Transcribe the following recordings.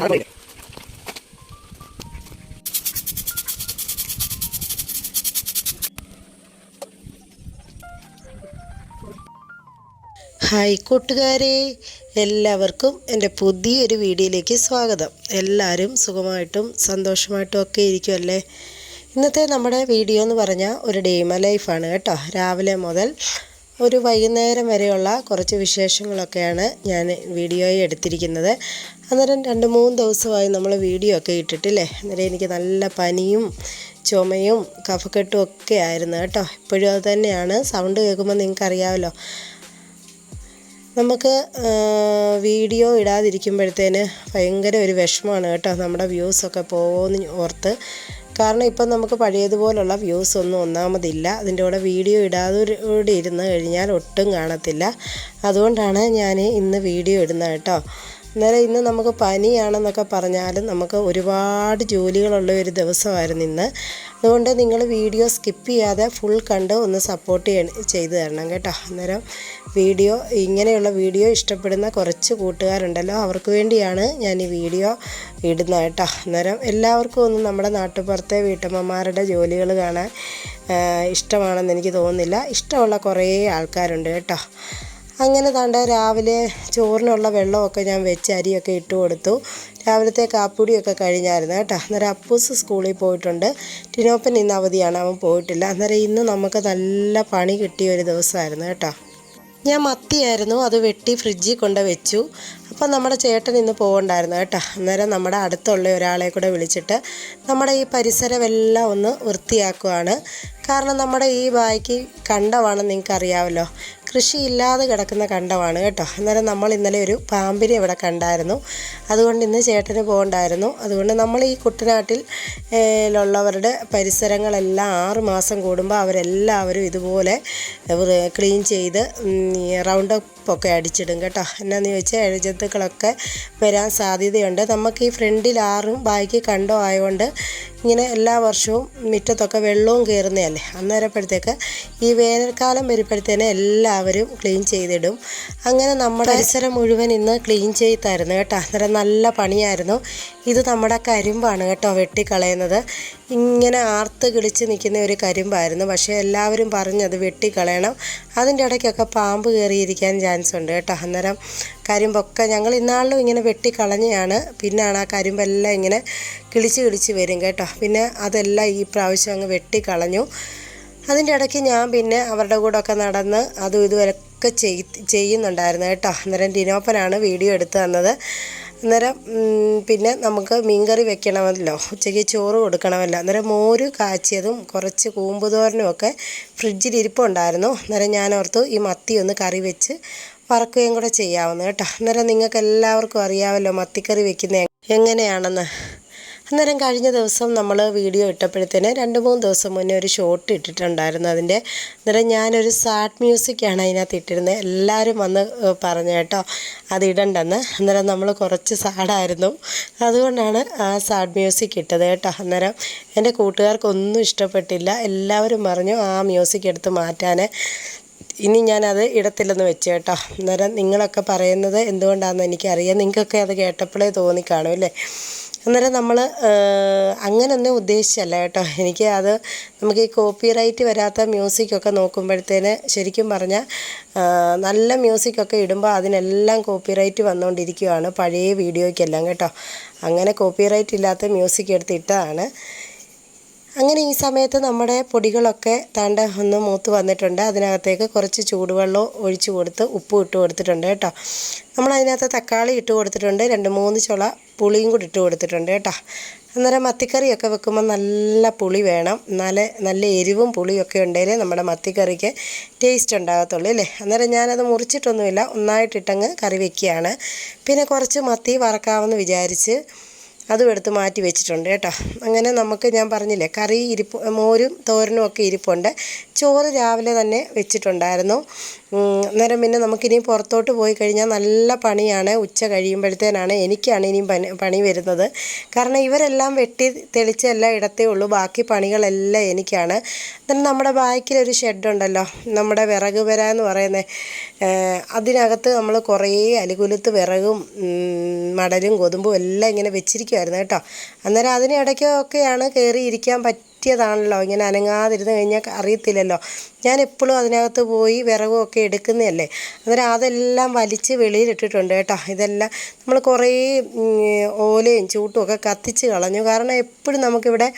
Hi കൂട്ടുകാരെ എല്ലാവർക്കും എന്റെ പുതിയൊരു വീഡിയോയിലേക്ക് സ്വാഗതം. എല്ലാവരും സുഖമായിട്ടും സന്തോഷമായിട്ടും ഒക്കെ ഇരിക്കുമല്ലേ ഇന്നത്തെ നമ്മുടെ വീഡിയോ എന്ന് പറഞ്ഞാൽ ഒരു ഡേമ ലൈഫാണ് കേട്ടോ. രാവിലെ മുതൽ ഒരു വൈകുന്നേരം വരെയുള്ള കുറച്ച് വിശേഷങ്ങളൊക്കെയാണ് ഞാൻ വീഡിയോയിൽ എടുത്തിരിക്കുന്നത്. അന്നേരം രണ്ട് മൂന്ന് ദിവസമായി നമ്മൾ വീഡിയോ ഒക്കെ ഇട്ടിട്ടില്ലേ? അന്നേരം എനിക്ക് നല്ല പനിയും ചുമയും കഫക്കെട്ടും ഒക്കെ ആയിരുന്നു കേട്ടോ. ഇപ്പോഴും അത് തന്നെയാണ്. സൗണ്ട് കേൾക്കുമ്പോൾ നിങ്ങൾക്ക് അറിയാമല്ലോ നമുക്ക് വീഡിയോ ഇടാതിരിക്കുമ്പോഴത്തേന് ഭയങ്കര ഒരു വിഷമമാണ് കേട്ടോ. നമ്മുടെ വ്യൂസൊക്കെ പോകുമെന്ന് ഓർത്ത്. കാരണം ഇപ്പം നമുക്ക് പഴയതുപോലുള്ള വ്യൂസ് ഒന്നും ഒന്നാമതില്ല. അതിന്റെ കൂടെ വീഡിയോ ഇടാതെ ഇരുന്ന് കഴിഞ്ഞാൽ ഒട്ടും കാണത്തില്ല. അതുകൊണ്ടാണ് ഞാൻ ഇന്ന് വീഡിയോ ഇടുന്നത് കേട്ടോ. അന്നേരം ഇന്ന് നമുക്ക് പനിയാണെന്നൊക്കെ പറഞ്ഞാലും നമുക്ക് ഒരുപാട് ജോലികളുള്ള ഒരു ദിവസമായിരുന്നു ഇന്ന്. അതുകൊണ്ട് നിങ്ങൾ വീഡിയോ സ്കിപ്പ് ചെയ്യാതെ ഫുൾ കണ്ട് ഒന്ന് സപ്പോർട്ട് ചെയ്തു തരണം കേട്ടോ. അന്നേരം വീഡിയോ ഇങ്ങനെയുള്ള വീഡിയോ ഇഷ്ടപ്പെടുന്ന കുറച്ച് കൂട്ടുകാരുണ്ടല്ലോ അവർക്ക് വേണ്ടിയാണ് ഞാൻ ഈ വീഡിയോ ഇടുന്നത് കേട്ടോ. അന്നേരം എല്ലാവർക്കും ഒന്നും നമ്മുടെ നാട്ടുപുറത്തെ വീട്ടമ്മമാരുടെ ജോലികൾ കാണാൻ ഇഷ്ടമാണെന്ന് എനിക്ക് തോന്നുന്നില്ല. ഇഷ്ടമുള്ള കുറേ ആൾക്കാരുണ്ട് കേട്ടോ. അങ്ങനെ താണ്ട രാവിലെ ചോറിനുള്ള വെള്ളമൊക്കെ ഞാൻ വെച്ച് അരിയൊക്കെ ഇട്ട് കൊടുത്തു. രാവിലത്തെ കാപ്പുടിയൊക്കെ കഴിഞ്ഞായിരുന്നു കേട്ടോ. അന്നേരം അപ്പൂസ് സ്കൂളിൽ പോയിട്ടുണ്ട്. ടിനോപ്പൻ ഇന്ന് അവധിയാണ് അവൻ പോയിട്ടില്ല. അന്നേരം ഇന്ന് നമുക്ക് നല്ല പണി കിട്ടിയ ഒരു ദിവസമായിരുന്നു കേട്ടോ. ഞാൻ മത്തിയായിരുന്നു അത് വെട്ടി ഫ്രിഡ്ജിൽ കൊണ്ട് വെച്ചു. അപ്പം നമ്മുടെ ചേട്ടൻ ഇന്ന് പോകണ്ടായിരുന്നു കേട്ടോ. അന്നേരം നമ്മുടെ അടുത്തുള്ള ഒരാളെ കൂടെ വിളിച്ചിട്ട് നമ്മുടെ ഈ പരിസരമെല്ലാം ഒന്ന് വൃത്തിയാക്കുവാണ്. കാരണം നമ്മുടെ ഈ ബായ്ക്ക് കണ്ടമാണെന്ന് നിങ്ങൾക്ക് അറിയാമല്ലോ കൃഷിയില്ലാതെ കിടക്കുന്ന കണ്ടമാണ് കേട്ടോ. അന്നേരം നമ്മൾ ഇന്നലെ ഒരു പാമ്പിനെ ഇവിടെ കണ്ടായിരുന്നു. അതുകൊണ്ട് ഇന്ന് ചേട്ടന് പോകണ്ടായിരുന്നു. അതുകൊണ്ട് നമ്മൾ ഈ കുട്ടനാട്ടിൽ ഉള്ളവരുടെ പരിസരങ്ങളെല്ലാം ആറ് മാസം കൂടുമ്പോൾ അവരെല്ലാവരും ഇതുപോലെ ക്ലീൻ ചെയ്ത് റൗണ്ട് ഒക്കെ അടിച്ചിടും കേട്ടോ. എന്നാന്ന് ചോദിച്ചാൽ എഴജന്തുക്കളൊക്കെ വരാൻ സാധ്യതയുണ്ട്. നമുക്ക് ഈ ഫ്രണ്ടിൽ ആറും ബാക്കി കണ്ടോ ആയതുകൊണ്ട് ഇങ്ങനെ എല്ലാ വർഷവും മുറ്റത്തൊക്കെ വെള്ളവും കയറുന്നതല്ലേ? അന്നേരപ്പോഴത്തേക്ക് ഈ വേനൽക്കാലം വരുമ്പോഴത്തേന് എല്ലാവരും ക്ലീൻ ചെയ്തിടും. അങ്ങനെ നമ്മുടെ പരിസരം മുഴുവൻ ഇന്ന് ക്ലീൻ ചെയ്തായിരുന്നു കേട്ടോ. അന്നേരം നല്ല പണിയായിരുന്നു. ഇത് നമ്മുടെ കരിമ്പാണ് കേട്ടോ വെട്ടിക്കളയുന്നത്. ഇങ്ങനെ ആർത്ത് കിളിച്ച് നിൽക്കുന്ന ഒരു കരിമ്പായിരുന്നു. പക്ഷേ എല്ലാവരും പറഞ്ഞത് വെട്ടിക്കളയണം. അതിന്റെ ഇടയ്ക്കൊക്കെ പാമ്പ് കയറിയിരിക്കാൻ ചാൻസ് ഉണ്ട് കേട്ടോ. അന്നേരം കരിമ്പൊക്കെ ഞങ്ങൾ ഇന്നാളിലും ഇങ്ങനെ വെട്ടിക്കളഞ്ഞാണ് പിന്നാണ് ആ കരിമ്പെല്ലാം ഇങ്ങനെ കിളിച്ച് കിളിച്ച് വരും കേട്ടോ. പിന്നെ അതെല്ലാം ഈ പ്രാവശ്യം അങ്ങ് വെട്ടിക്കളഞ്ഞു. അതിന്റെ ഇടയ്ക്ക് ഞാൻ പിന്നെ അവരുടെ കൂടെ ഒക്കെ നടന്ന് അതും ഇതുവരെയൊക്കെ ചെയ് ചെയ്യുന്നുണ്ടായിരുന്നു കേട്ടോ. അന്നേരം ടിനോപ്പനാണ് വീഡിയോ എടുത്തു തന്നത്. അന്നേരം പിന്നെ നമുക്ക് മീൻകറി വെക്കണമല്ലോ. ഉച്ചയ്ക്ക് ചോറ് കൊടുക്കണമല്ലോ. അന്നേരം മോര് കാച്ചിയതും കുറച്ച് കൂമ്പുതോരനും ഒക്കെ ഫ്രിഡ്ജിൽ ഇരിപ്പുണ്ടായിരുന്നു. അന്നേരം ഞാൻ ഓർത്തു ഈ മത്തി ഒന്ന് കറി വെച്ച് വറക്കുകയും കൂടെ ചെയ്യാവുന്നത് കേട്ടോ. അന്നേരം നിങ്ങൾക്ക് എല്ലാവർക്കും അറിയാമല്ലോ മത്തിക്കറി വെക്കുന്ന എങ്ങനെയാണെന്ന്. അന്നേരം കഴിഞ്ഞ ദിവസം നമ്മൾ വീഡിയോ ഇട്ടപ്പോഴത്തേന് രണ്ട് മൂന്ന് ദിവസം മുന്നേ ഒരു ഷോട്ട് ഇട്ടിട്ടുണ്ടായിരുന്നു അതിന്റെ. അന്നേരം ഞാനൊരു സാഡ് മ്യൂസിക്കാണ് അതിനകത്ത് ഇട്ടിരുന്നത്. എല്ലാവരും വന്ന് പറഞ്ഞു കേട്ടോ അത് ഇടണ്ടെന്ന്. അന്നേരം നമ്മൾ കുറച്ച് സാഡായിരുന്നു അതുകൊണ്ടാണ് ആ സാഡ് മ്യൂസിക് ഇട്ടത് കേട്ടോ. അന്നേരം എന്റെ കൂട്ടുകാർക്കൊന്നും ഇഷ്ടപ്പെട്ടില്ല. എല്ലാവരും പറഞ്ഞു ആ മ്യൂസിക് എടുത്ത് മാറ്റാൻ ഇനി ഞാനത് ഇടത്തില്ലെന്ന് വെച്ച് കേട്ടോ. അന്നേരം നിങ്ങളൊക്കെ പറയുന്നത് എന്തുകൊണ്ടാണെന്ന് എനിക്കറിയാം. നിങ്ങൾക്കൊക്കെ അത് കേട്ടപ്പോഴേ തോന്നിക്കാണും അല്ലേ? അന്നേരം നമ്മൾ അങ്ങനൊന്നും ഉദ്ദേശിച്ചല്ല കേട്ടോ. എനിക്ക് അത് നമുക്ക് ഈ കോപ്പി റൈറ്റ് വരാത്ത മ്യൂസിക്കൊക്കെ നോക്കുമ്പോഴത്തേന് ശരിക്കും പറഞ്ഞാൽ നല്ല മ്യൂസിക്കൊക്കെ ഇടുമ്പോൾ അതിനെല്ലാം കോപ്പി റൈറ്റ് വന്നുകൊണ്ടിരിക്കുകയാണ് പഴയ വീഡിയോയ്ക്കെല്ലാം കേട്ടോ. അങ്ങനെ കോപ്പി റൈറ്റ് ഇല്ലാത്ത മ്യൂസിക് എടുത്ത് ഇട്ടതാണ് അങ്ങനെ ഈ സമയത്ത് നമ്മുടെ പൊടികളൊക്കെ താണ്ട ഒന്ന് മൂത്ത് വന്നിട്ടുണ്ട്. അതിനകത്തേക്ക് കുറച്ച് ചൂടുവെള്ളം ഒഴിച്ച് കൊടുത്ത് ഉപ്പും ഇട്ട് കൊടുത്തിട്ടുണ്ട് കേട്ടോ. നമ്മൾ അതിനകത്ത് തക്കാളി ഇട്ട് കൊടുത്തിട്ടുണ്ട്. രണ്ട് മൂന്ന് ചുള പുളിയും കൂടി ഇട്ട് കൊടുത്തിട്ടുണ്ട് കേട്ടോ. അന്നേരം മത്തിക്കറിയൊക്കെ വെക്കുമ്പോൾ നല്ല പുളി വേണം. എന്നാലേ നല്ല എരിവും പുളിയൊക്കെ ഉണ്ടെങ്കിലേ നമ്മുടെ മത്തിക്കറിക്ക് ടേസ്റ്റ് ഉണ്ടാകത്തുള്ളൂ അല്ലേ? അന്നേരം ഞാനത് മുറിച്ചിട്ടൊന്നുമില്ല. ഒന്നായിട്ടിട്ടങ്ങ് കറി വെക്കുകയാണ്. പിന്നെ കുറച്ച് മത്തി വറക്കാമെന്ന് വിചാരിച്ച് അതും എടുത്ത് മാറ്റി വെച്ചിട്ടുണ്ട് കേട്ടോ. അങ്ങനെ നമുക്ക് ഞാൻ പറഞ്ഞില്ലേ കറി ഇരിപ്പ് മോരും തോരനും ഒക്കെ ഇരിപ്പുണ്ട്. ചോറ് രാവിലെ തന്നെ വെച്ചിട്ടുണ്ടായിരുന്നു. അന്നേരം പിന്നെ നമുക്കിനി പുറത്തോട്ട് പോയി കഴിഞ്ഞാൽ നല്ല പണിയാണ്. ഉച്ച കഴിയുമ്പോഴത്തേനാണ് എനിക്കാണ് ഇനിയും പണി പണി വരുന്നത്. കാരണം ഇവരെല്ലാം വെട്ടി തെളിച്ച് എല്ലാം ഇടത്തേ ഉള്ളൂ. ബാക്കി പണികളെല്ലാം എനിക്കാണ്. എന്നിട്ട് നമ്മുടെ ബാക്കിലൊരു ഷെഡുണ്ടല്ലോ. നമ്മുടെ വിറക് വര എന്ന് പറയുന്നത് അതിനകത്ത് നമ്മൾ കുറേ അലികുലത്ത് വിറകും മടലും കൊതുമ്പും എല്ലാം ഇങ്ങനെ വെച്ചിരിക്കുമായിരുന്നു കേട്ടോ. അന്നേരം അതിനിടയ്ക്കൊക്കെയാണ് കയറി ഇരിക്കാൻ പറ്റിയതാണല്ലോ. ഇങ്ങനെ അനങ്ങാതിരുന്ന് കഴിഞ്ഞാൽ അറിയത്തില്ലല്ലോ. ഞാൻ എപ്പോഴും അതിനകത്ത് പോയി വിറകും ഒക്കെ എടുക്കുന്നതല്ലേ. അന്നേരം അതെല്ലാം വലിച്ച് വെളിയിലിട്ടിട്ടുണ്ട് കേട്ടോ. ഇതെല്ലാം നമ്മൾ കുറേ ഓലയും ചൂട്ടും ഒക്കെ കത്തിച്ച് കളഞ്ഞു. കാരണം എപ്പോഴും നമുക്കിവിടെ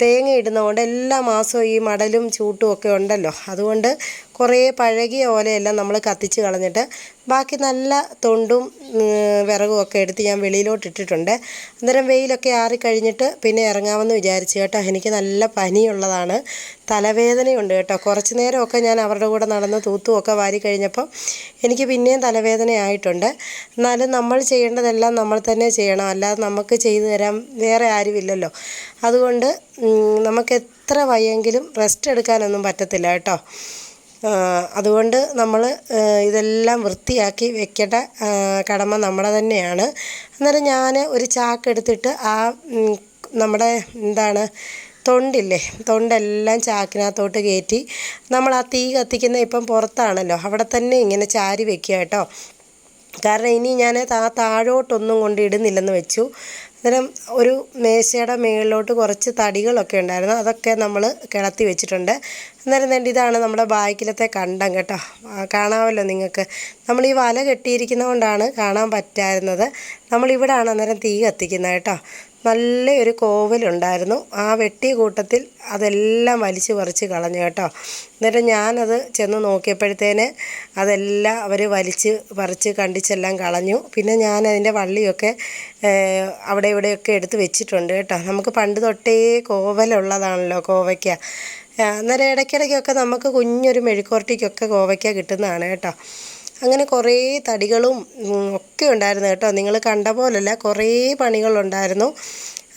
തേങ്ങ ഇടുന്നതുകൊണ്ട് എല്ലാ മാസവും ഈ മടലും ചൂട്ടും ഒക്കെ ഉണ്ടല്ലോ. അതുകൊണ്ട് കുറേ പഴകിയ ഓലയെല്ലാം നമ്മൾ കത്തിച്ച് കളഞ്ഞിട്ട് ബാക്കി നല്ല തൊണ്ടും വിറകും ഒക്കെ എടുത്ത് ഞാൻ വെളിയിലോട്ട് ഇട്ടിട്ടുണ്ട് അന്നേരം വെയിലൊക്കെ ആറിക്കഴിഞ്ഞിട്ട് പിന്നെ ഇറങ്ങാമെന്ന് വിചാരിച്ചു കേട്ടോ. എനിക്ക് നല്ല പനിയുള്ളതാണ്. തലവേദനയുണ്ട് കേട്ടോ. കുറച്ച് നേരമൊക്കെ ഞാൻ അവരുടെ കൂടെ നടന്ന് തൂത്തുമൊക്കെ വാരി കഴിഞ്ഞപ്പം എനിക്ക് പിന്നെയും തലവേദനയായിട്ടുണ്ട്. എന്നാലും നമ്മൾ ചെയ്യേണ്ടതെല്ലാം നമ്മൾ തന്നെ ചെയ്യണം. അല്ലാതെ നമുക്ക് ചെയ്തു തരാൻ വേറെ ആരുമില്ലല്ലോ. അതുകൊണ്ട് നമുക്ക് എത്ര വയ്യെങ്കിലും റെസ്റ്റ് എടുക്കാനൊന്നും പറ്റത്തില്ല കേട്ടോ. അതുകൊണ്ട് നമ്മൾ ഇതെല്ലാം വൃത്തിയാക്കി വെക്കേണ്ട കടമ നമ്മുടെ തന്നെയാണ്. അന്നേരം ഞാൻ ഒരു ചാക്കെടുത്തിട്ട് ആ നമ്മുടെ എന്താണ് തൊണ്ടില്ലേ തൊണ്ടെല്ലാം ചാക്കിനകത്തോട്ട് കയറ്റി നമ്മൾ ആ തീ കത്തിക്കുന്ന ഇപ്പം പുറത്താണല്ലോ അവിടെ തന്നെ ഇങ്ങനെ ചാരി വെക്കുക കേട്ടോ. കാരണം ഇനി ഞാൻ താ താഴോട്ടൊന്നും കൊണ്ട് ഇടുന്നില്ലെന്ന് വെച്ചു. അന്നേരം ഒരു മേശയുടെ മുകളിലോട്ട് കുറച്ച് തടികളൊക്കെ ഉണ്ടായിരുന്നു. അതൊക്കെ നമ്മൾ കിളത്തി വെച്ചിട്ടുണ്ട്. അന്നേരം തന്നെ ഇതാണ് നമ്മുടെ ബാക്കിലത്തെ കണ്ടം കേട്ടോ. കാണാമല്ലോ നിങ്ങൾക്ക്. നമ്മൾ ഈ വല കെട്ടിയിരിക്കുന്നതുകൊണ്ടാണ് കാണാൻ പറ്റായിരുന്നത്. നമ്മളിവിടാണ് അന്നേരം തീ കത്തിക്കുന്നത് കേട്ടോ. നല്ലൊരു കോവലുണ്ടായിരുന്നു. ആ വെട്ടിയ കൂട്ടത്തിൽ അതെല്ലാം വലിച്ചു പറിച്ച് കളഞ്ഞു കേട്ടോ. എന്നിട്ട് ഞാനത് ചെന്ന് നോക്കിയപ്പോഴത്തേന് അതെല്ലാം അവർ വലിച്ച് പറിച്ച് കണ്ടിച്ചെല്ലാം കളഞ്ഞു. പിന്നെ ഞാൻ അതിന്റെ വള്ളിയൊക്കെ അവിടെ ഇവിടെയൊക്കെ എടുത്ത് വെച്ചിട്ടുണ്ട് കേട്ടോ. നമുക്ക് പണ്ട് തൊട്ടേ കോവലുള്ളതാണല്ലോ കോവയ്ക്ക. അന്നേരം ഇടയ്ക്കിടയ്ക്കൊക്കെ നമുക്ക് കുഞ്ഞൊരു മെഴുക്കുവരട്ടിക്കൊക്കെ കോവയ്ക്ക കിട്ടുന്നതാണ് കേട്ടോ. അങ്ങനെ കുറേ തടികളും ഒക്കെ ഉണ്ടായിരുന്നു കേട്ടോ. നിങ്ങൾ കണ്ട പോലല്ല കുറേ പണികളുണ്ടായിരുന്നു.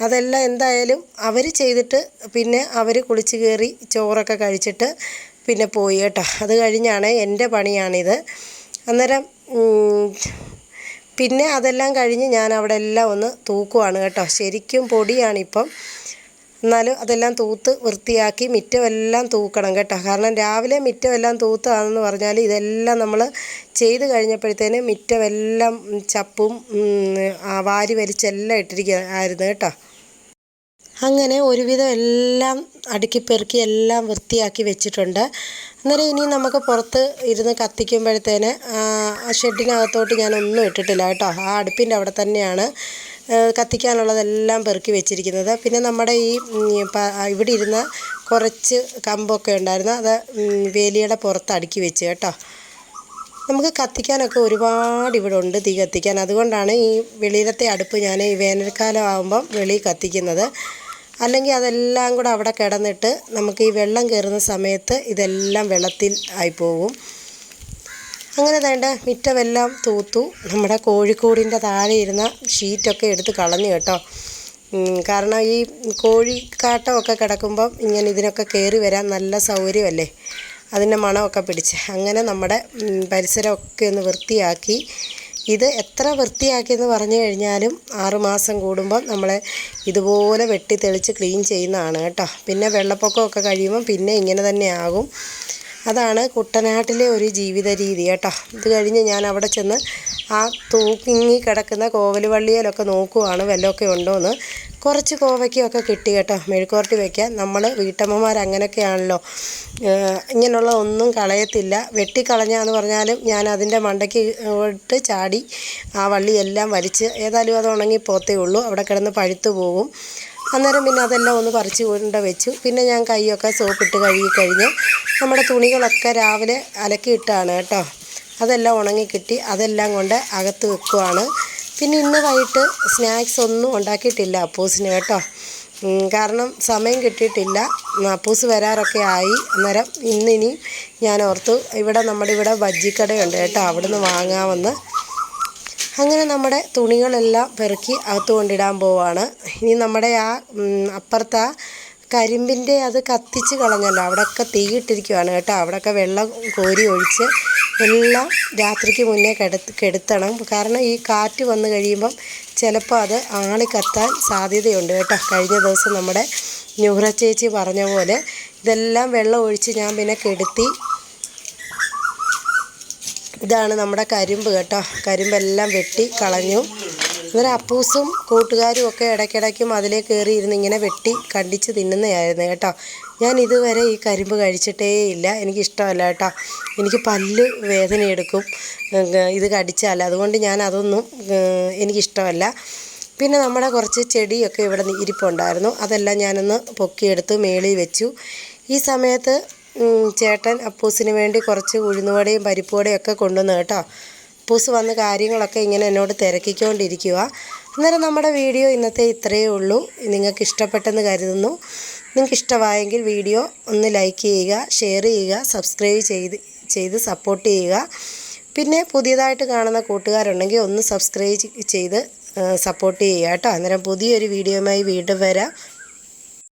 അതെല്ലാം എന്തായാലും അവർ ചെയ്തിട്ട് പിന്നെ അവർ കുളിച്ച് കയറി ചോറൊക്കെ കഴിച്ചിട്ട് പിന്നെ പോയി കേട്ടോ. അത് കഴിഞ്ഞാണ് എന്റെ പണിയാണിത്. അന്നേരം പിന്നെ അതെല്ലാം കഴിഞ്ഞ് ഞാൻ അവിടെ എല്ലാം ഒന്ന് തൂക്കുവാണ് കേട്ടോ. ശരിക്കും പൊടിയാണിപ്പം. എന്നാലും അതെല്ലാം തൂത്ത് വൃത്തിയാക്കി മിറ്റമെല്ലാം തൂക്കണം കേട്ടോ. കാരണം രാവിലെ മിറ്റമെല്ലാം തൂത്താണെന്ന് പറഞ്ഞാൽ ഇതെല്ലാം നമ്മൾ ചെയ്ത് കഴിഞ്ഞപ്പോഴത്തേന് മിറ്റമെല്ലാം ചപ്പും വാരി വലിച്ചെല്ലാം ഇട്ടിരിക്കുക കേട്ടോ. അങ്ങനെ ഒരുവിധം എല്ലാം അടുക്കി പെറുക്കി എല്ലാം വൃത്തിയാക്കി വെച്ചിട്ടുണ്ട്. അന്നേരം ഇനി നമുക്ക് പുറത്ത് ഇരുന്ന് കത്തിക്കുമ്പോഴത്തേന് ഷെഡിനകത്തോട്ട് ഞാനൊന്നും ഇട്ടിട്ടില്ല കേട്ടോ. ആ അടുപ്പിന്റെ അവിടെ തന്നെയാണ്. കത്തിക്കാനുള്ളതെല്ലാം പെറുക്കി വെച്ചിരിക്കുന്നത്. പിന്നെ നമ്മുടെ ഈ ഇവിടെ ഇരുന്ന കുറച്ച് കമ്പൊക്കെ ഉണ്ടായിരുന്നു. അത് വേലിയുടെ പുറത്ത് അടുക്കി വെച്ച് കേട്ടോ. നമുക്ക് കത്തിക്കാനൊക്കെ ഒരുപാട് ഇവിടെ ഉണ്ട് തീ കത്തിക്കാൻ. അതുകൊണ്ടാണ് ഈ വെളിയിലത്തെ അടുപ്പ് ഞാൻ ഈ വേനൽക്കാലം ആകുമ്പം വെളി കത്തിക്കുന്നത്. അല്ലെങ്കിൽ അതെല്ലാം കൂടെ അവിടെ കിടന്നിട്ട് നമുക്ക് ഈ വെള്ളം കയറുന്ന സമയത്ത് ഇതെല്ലാം വെള്ളത്തിൽ ആയിപ്പോകും അങ്ങനെ വേണ്ട മിറ്റമെല്ലാം തൂത്തു. നമ്മുടെ കോഴിക്കൂടിന്റെ താഴെ ഇരുന്ന ഷീറ്റൊക്കെ എടുത്ത് കളഞ്ഞു കേട്ടോ. കാരണം ഈ കോഴിക്കാട്ടമൊക്കെ കിടക്കുമ്പം ഇങ്ങനെ ഇതിനൊക്കെ കയറി വരാൻ നല്ല സൗകര്യമല്ലേ? അതിന്റെ മണമൊക്കെ പിടിച്ച്. അങ്ങനെ നമ്മുടെ പരിസരമൊക്കെ ഒന്ന് വൃത്തിയാക്കി. ഇത് എത്ര വൃത്തിയാക്കിയെന്ന് പറഞ്ഞു കഴിഞ്ഞാലും ആറുമാസം കൂടുമ്പം നമ്മൾ ഇതുപോലെ വെട്ടി തെളിച്ച് ക്ലീൻ ചെയ്യുന്നതാണ് കേട്ടോ. പിന്നെ വെള്ളപ്പൊക്കമൊക്കെ കഴിയുമ്പം പിന്നെ ഇങ്ങനെ തന്നെ ആകും. അതാണ് കുട്ടനാട്ടിലെ ഒരു ജീവിത രീതി കേട്ടോ. ഇത് കഴിഞ്ഞ് ഞാൻ അവിടെ ചെന്ന് ആ തൂക്കിങ്ങി കിടക്കുന്ന കോവലുവള്ളിയിലൊക്കെ നോക്കുവാണ് വല്ലതൊക്കെ ഉണ്ടോ എന്ന് കുറച്ച് കോവയ്ക്കൊക്കെ കിട്ടി കേട്ടോ. മെഴുക്കുവരട്ടി വയ്ക്കാൻ നമ്മൾ വീട്ടമ്മമാർ അങ്ങനെയൊക്കെയാണല്ലോ ഇങ്ങനെയുള്ള ഒന്നും കളയത്തില്ല. വെട്ടിക്കളഞ്ഞാന്ന് പറഞ്ഞാലും ഞാൻ അതിന്റെ മണ്ടയ്ക്ക് ഇട്ട് ചാടി ആ വള്ളിയെല്ലാം വലിച്ച് ഏതായാലും അത് ഉണങ്ങി പോത്തേ ഉള്ളൂ. അവിടെ കിടന്ന് പഴുത്തു പോകും. അന്നേരം പിന്നെ അതെല്ലാം ഒന്ന് പറിച്ചു കൊണ്ട് വെച്ചു. പിന്നെ ഞാൻ കൈയൊക്കെ സോപ്പിട്ട് കഴുകി കഴിഞ്ഞ് നമ്മുടെ തുണികളൊക്കെ രാവിലെ അലക്കിയിട്ടാണ് കേട്ടോ. അതെല്ലാം ഉണങ്ങി കിട്ടി അതെല്ലാം കൊണ്ട് അകത്ത് വെക്കുവാണ്. പിന്നെ ഇന്ന് വൈകിട്ട് സ്നാക്സ് ഒന്നും ഉണ്ടാക്കിയിട്ടില്ല അപ്പൂസിന് കേട്ടോ. കാരണം സമയം കിട്ടിയിട്ടില്ല. അപ്പൂസ് വരാറൊക്കെ ആയി. അന്നേരം ഇന്നിനി ഞാൻ ഓർത്തു ഇവിടെ നമ്മുടെ ഇവിടെ ബജ്ജിക്കടയുണ്ട് കേട്ടോ അവിടെ നിന്ന് വാങ്ങാമെന്ന്. അങ്ങനെ നമ്മുടെ തുണികളെല്ലാം പെറുക്കി അകത്ത് കൊണ്ടിടാൻ പോവാണ്. ഇനി നമ്മുടെ ആ അപ്പുറത്തെ ആ കരിമ്പിന്റെ അത് കത്തിച്ച് കളഞ്ഞല്ലോ. അവിടെയൊക്കെ തീയിട്ടിരിക്കുവാണ് കേട്ടോ. അവിടെയൊക്കെ വെള്ളം കോരി ഒഴിച്ച് എല്ലാം രാത്രിക്ക് മുന്നേ കെടുത്ത് കെടുത്തണം. കാരണം ഈ കാറ്റ് വന്നു കഴിയുമ്പം ചിലപ്പോൾ അത് ആളി കത്താൻ സാധ്യതയുണ്ട് കേട്ടോ. കഴിഞ്ഞ ദിവസം നമ്മുടെ ന്യൂറ ചേച്ചി പറഞ്ഞ പോലെ ഇതെല്ലാം വെള്ളം ഒഴിച്ച് ഞാൻ പിന്നെ കെടുത്തി. ഇതാണ് നമ്മുടെ കരിമ്പ് കേട്ടോ. കരിമ്പെല്ലാം വെട്ടി കളഞ്ഞു. അന്നേരം അപ്പൂസും കൂട്ടുകാരും ഒക്കെ ഇടയ്ക്കിടയ്ക്കും അതിലേ കയറി ഇരുന്ന് ഇങ്ങനെ വെട്ടി കണ്ടിച്ച് തിന്നുന്നതായിരുന്നു കേട്ടോ. ഞാൻ ഇതുവരെ ഈ കരിമ്പ് കഴിച്ചിട്ടേ ഇല്ല. എനിക്കിഷ്ടമല്ല കേട്ടോ. എനിക്ക് പല്ല് വേദന എടുക്കും ഇത് കടിച്ചാൽ. അതുകൊണ്ട് ഞാൻ അതൊന്നും എനിക്കിഷ്ടമല്ല. പിന്നെ നമ്മുടെ കുറച്ച് ചെടിയൊക്കെ ഇവിടെ ഇരിപ്പുണ്ടായിരുന്നു. അതെല്ലാം ഞാനൊന്ന് പൊക്കിയെടുത്ത് മേളിൽ വെച്ചു. ഈ സമയത്ത് ചേട്ടൻ അപ്പൂസിന് വേണ്ടി കുറച്ച് ഉഴുന്നുവടയും പരിപ്പുവടയും ഒക്കെ കൊണ്ടുവന്നു കേട്ടോ. അപ്പൂസ് വന്ന് കാര്യങ്ങളൊക്കെ ഇങ്ങനെ എന്നോട് തിരക്കിക്കൊണ്ടിരിക്കുക അന്നേരം നമ്മുടെ വീഡിയോ ഇന്നത്തെ ഇത്രയേ ഉള്ളൂ. നിങ്ങൾക്ക് ഇഷ്ടപ്പെട്ടെന്ന് കരുതുന്നു. നിങ്ങൾക്ക് ഇഷ്ടമായെങ്കിൽ വീഡിയോ ഒന്ന് ലൈക്ക് ചെയ്യുക ഷെയർ ചെയ്യുക സബ്സ്ക്രൈബ് ചെയ്ത് ചെയ്ത് സപ്പോർട്ട് ചെയ്യുക. പിന്നെ പുതിയതായിട്ട് കാണുന്ന കൂട്ടുകാരുണ്ടെങ്കിൽ ഒന്ന് സബ്സ്ക്രൈബ് ചെയ്ത് സപ്പോർട്ട് ചെയ്യുക കേട്ടോ. അന്നേരം പുതിയൊരു വീഡിയോയുമായി വീണ്ടും വരാം.